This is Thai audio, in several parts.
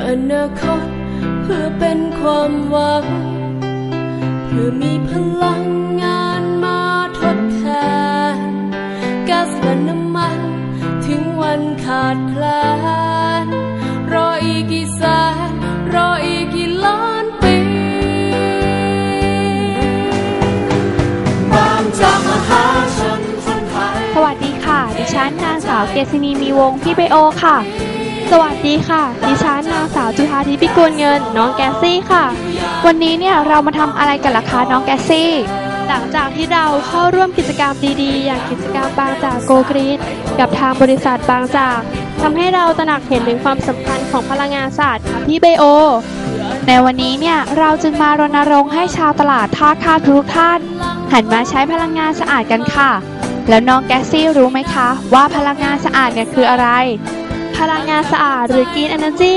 ออนาคตเพื่อเป็นความหวัง เพื่อมีพลังงานมาทดแทนก๊าซและน้ำมัน ถึงวันขาดแคลนรออีกกี่แสนรออีกกี่ล้านปีบางจากมหาชนคนไทยสวัสดีค่ะ ดิฉันนางสาวเกษณีมีวงพี่ไบโอค่ะ สวัสดีค่ะ ดิฉันนางสาวจุธาทิพย์พิกุลเงิน น้องแกซี่ค่ะ วันนี้เนี่ยเรามาทำอะไรกันล่ะคะน้องแกซี่ หลังจากที่เราเข้าร่วมกิจกรรมดีๆ อย่างกิจกรรมบางจากโกกรีนกับทางบริษัทบางจากทำให้เราตระหนักเห็นถึงความสำคัญของพลังงานสะอาดค่ะพี่ไบโอ ในวันนี้เนี่ยเราจึงมารณรงค์ให้ชาวตลาดท่าข้าทุกท่าน หันมาใช้พลังงานสะอาดกันค่ะ แล้วน้องแกซี่รู้ไหมคะ ว่าพลังงานสะอาดเนี่ยคืออะไร พลังงานสะอาดหรือ Green Energy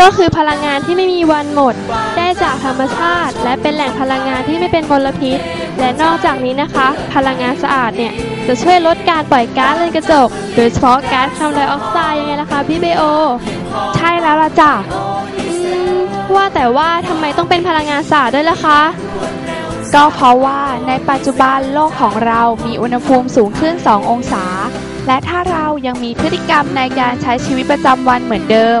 ก็คือพลังงานที่ไม่มีวันหมด ได้จากธรรมชาติ และเป็นแหล่งพลังงานที่ไม่เป็นมลพิษ และนอกจากนี้นะคะ พลังงานสะอาดเนี่ย จะช่วยลดการปล่อยก๊าซเรือนกระจก โดยเฉพาะก๊าซคาร์บอนไดออกไซด์ยังไงล่ะคะพี่เบโอ ใช่แล้วล่ะจ้ะว่าแต่ว่าทำไมต้องเป็นพลังงานสะอาดด้วยล่ะคะก็เพราะว่าในปัจจุบันโลกของเรามีอุณหภูมิสูงขึ้น 2 องศา และถ้าเรายังมีพฤติกรรมในการใช้ชีวิตประจำวันเหมือนเดิม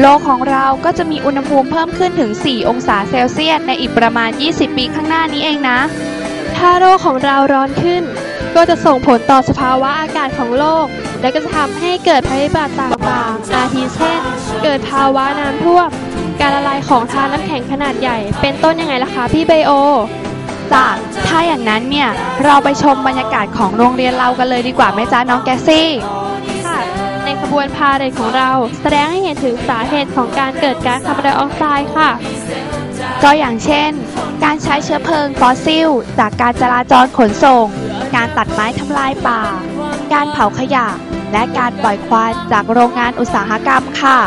โลกของเราก็จะมีอุณหภูมิเพิ่มขึ้นถึง 4 องศาเซลเซียสในอีกประมาณ 20 ปีข้างหน้านี้เองนะ ถ้าโลกของเราร้อนขึ้น ก็จะส่งผลต่อสภาวะอากาศของโลก และก็จะทำให้เกิดภัยพิบัติต่างๆ อาทิเช่น เกิดภาวะน้ำท่วม การละลายของทานน้ำแข็งขนาดใหญ่ เป็นต้นยังไงล่ะคะพี่ไบโอ จ้ะถ้าอย่างนั้นเนี่ยเราไปชมบรรยากาศของโรงเรียนเรากันเลยดีกว่าไหมจ๊ะน้องแกสซี่ค่ะในขบวนพาเหรดของเราแสดงให้เห็นถึงสาเหตุของการเกิดก๊าซคาร์บอนไดออกไซด์ค่ะ ก็อย่างเช่น การใช้เชื้อเพลิงฟอสซิล จากการจราจรขนส่ง การตัดไม้ทำลายป่า การเผาขยะ และการปล่อยควันจากโรงงานอุตสาหกรรมค่ะ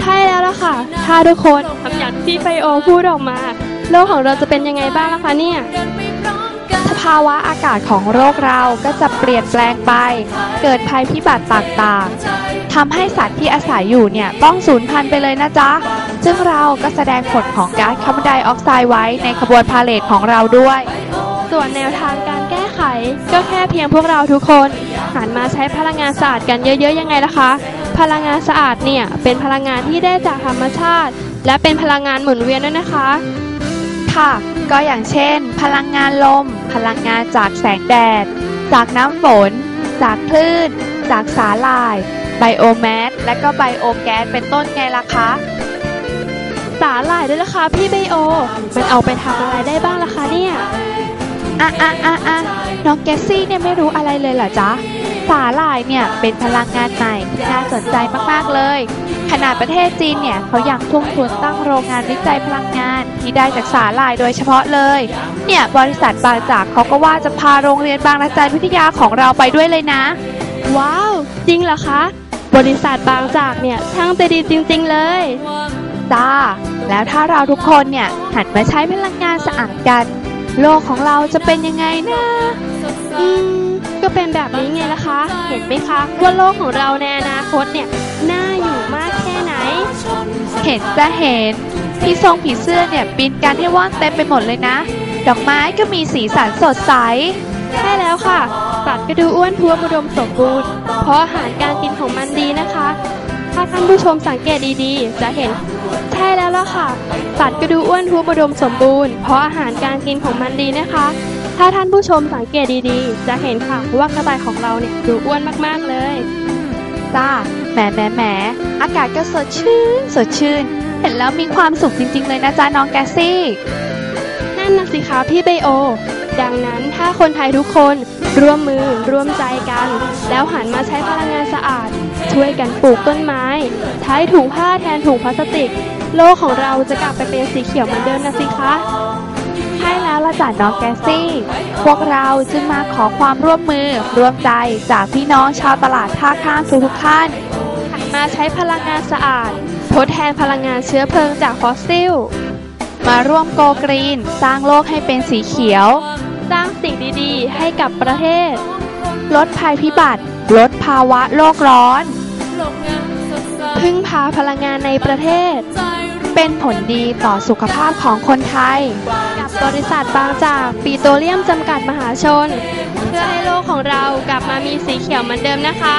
ใช่แล้วล่ะค่ะ ถ้าทุกคนทำอย่างที่ไบโอพูดออกมา โลกของเราจะเป็นยังไงบ้างล่ะคะเนี่ย สภาวะอากาศของโลกเราก็จะเปลี่ยนแปลงไป เกิดภัยพิบัติต่างๆทำให้สัตว์ที่อาศัยอยู่เนี่ยต้องสูญพันธุ์ไปเลยนะจ๊ะ ซึ่งเราก็แสดงผลของก๊าซคาร์บอนไดออกไซด์ไว้ในขบวนพาเหรดของเราด้วย ส่วนแนวทางการแก้ไข ก็แค่เพียงพวกเราทุกคนหันมาใช้พลังงานสะอาดกันเยอะๆยังไงล่ะคะ พลังงานสะอาดเนี่ยเป็นพลังงานที่ได้จากธรรมชาติ และเป็นพลังงานหมุนเวียนด้วยนะคะ ค่ะ ก็อย่างเช่น พลังงานลม พลังงานจากแสงแดด จากน้ำฝน จากคลื่น จากสาหร่าย ไบโอแมสและก็ไบโอแก๊สเป็นต้นไงล่ะคะสาหร่ายด้วยล่ะคะพี่ไบโอ มันเอาไปทำอะไรได้บ้างล่ะคะเนี่ย อะอะอะอะน้องแกสซี่เนี่ยไม่รู้อะไรเลยเหรอจ๊ะ สาหร่ายเนี่ยเป็นพลังงานใหม่ที่น่าสนใจมาก ๆ เลย ขนาดประเทศจีนเนี่ยเขาอยากทุ่มทุนตั้งโรงงานวิจัยพลังงานที่ได้จากสาหร่ายโดยเฉพาะเลย เนี่ยบริษัทบางจากเขาก็ว่าจะพาโรงเรียนบางระจันวิทยาของเราไปด้วยเลยนะ ว้าว จริงเหรอคะ บริษัทบางจากเนี่ยช่างใจดีจริง ๆ เลยจ้าแล้วถ้าเราทุกคนเนี่ยหันมาใช้พลังงานสะอาดกัน โลกของเราจะเป็นยังไงนะอืมก็เป็นแบบนี้ไงล่ะคะ เห็นไหมคะว่าโลกของเราในอนาคตเนี่ยน่าอยู่มากแค่ไหน เห็นจะเห็นพี่ทรงผีเสื้อเนี่ยบินกันให้ว่อนเต็มไปหมดเลยนะ ดอกไม้ก็มีสีสันสดใสใช่แล้วค่ะสัตว์ก็ดูอ้วนท้วมอุดมสมบูรณ์ เพราะอาหารการกินของมันดีนะคะ ถ้าท่านผู้ชมสังเกตดีๆ จะเห็น ใช่แล้วล่ะค่ะ สัตว์ก็ดูอ้วนท้วมอุดมสมบูรณ์ เพราะอาหารการกินของมันดีนะคะ ถ้าท่านผู้ชมสังเกตดีๆ จะเห็นค่ะว่ากระต่ายของเราเนี่ยดูอ้วนมากๆเลย จ้าแหมแหมแหมอากาศก็สดชื่น สดชื่น เห็นแล้วมีความสุขจริง ๆ เลยนะจ๊ะน้องแกสซี่ นั่นนะสิคะพี่ไบโอ ดังนั้นถ้าคนไทยทุกคนร่วมมือร่วมใจกัน แล้วหันมาใช้พลังงานสะอาด ช่วยกันปลูกต้นไม้ ใช้ถุงผ้าแทนถุงพลาสติก โลกของเราจะกลับไปเป็นสีเขียวเหมือนเดิมนะสิคะใช่แล้วละจ้ะน้องแกซี่ พวกเราจึงมาขอความร่วมมือร่วมใจจากพี่น้องชาวตลาดท่าข้ามทุกๆท่านหันมาใช้พลังงานสะอาด ทดแทนพลังงานเชื้อเพลิงจากฟอสซิล มาร่วมโกกรีน สร้างโลกให้เป็นสีเขียว สร้างสิ่งดีๆ ให้กับประเทศ ลดภัยพิบัติ ลดภาวะโลกร้อน พึ่งพาพลังงานในประเทศใจเป็นผลดีต่อสุขภาพของคนไทย กับบริษัทบางจากปีโตรเลียมจำกัดมหาชน เพื่อให้โลกของเรากลับมามีสีเขียวเหมือนเดิมนะคะ